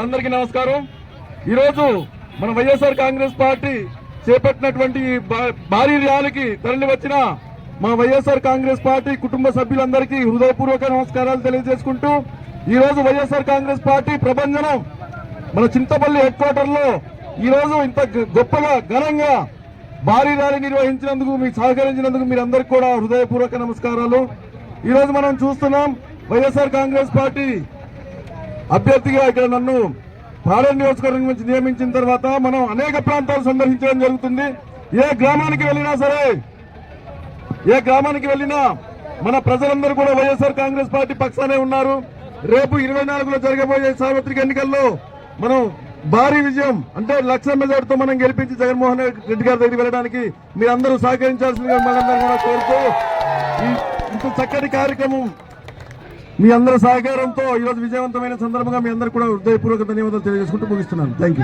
అందరికీ నమస్కారం. ఈరోజు మన వైఎస్ఆర్ కాంగ్రెస్ పార్టీ చేపట్టినటువంటి భారీ ర్యాలీకి తరలి వచ్చిన మా వైఎస్ఆర్ కాంగ్రెస్ పార్టీ కుటుంబ సభ్యులందరికీ హృదయపూర్వక నమస్కారాలు తెలియజేసుకుంటూ ఈ రోజు వైఎస్ఆర్ కాంగ్రెస్ పార్టీ ప్రభంజనం మన చింతపల్లి హెడ్ క్వార్టర్లో ఈ రోజు ఇంత గొప్పగా ఘనంగా భారీ ర్యాలీ నిర్వహించినందుకు మీకు సహకరించినందుకు మీరందరికీ కూడా హృదయపూర్వక నమస్కారాలు. ఈ రోజు మనం చూస్తున్నాం వైఎస్ఆర్ కాంగ్రెస్ పార్టీ అభ్యర్థిగా ఇక్కడ నన్ను పాడేరు నియోజకవర్గం నుంచి నియమించిన తర్వాత మనం అనేక ప్రాంతాలు సందర్శించడం జరుగుతుంది. ఏ గ్రామానికి వెళ్ళినా సరే ఏ గ్రామానికి వెళ్ళినా మన ప్రజలందరూ కూడా వైఎస్ఆర్ కాంగ్రెస్ పార్టీ పక్షానే ఉన్నారు. రేపు ఇరవై నాలుగులో జరగబోయే సార్వత్రిక ఎన్నికల్లో మనం భారీ విజయం అంటే లక్ష మెజార్టీతో మనం గెలిపించి జగన్మోహన్ రెడ్డి గారి దగ్గరికి వెళ్ళడానికి మీరందరూ సహకరించాల్సిందిగా మనందరూ కూడా కోరుతూ ఇంత చక్కటి కార్యక్రమం మీ అందరి సహకారంతో ఈరోజు విజయవంతమైన సందర్భంగా మీ అందరికీ కూడా హృదయపూర్వక ధన్యవాదాలు తెలియజేసుకుంటూ ముగిస్తున్నాను. థ్యాంక్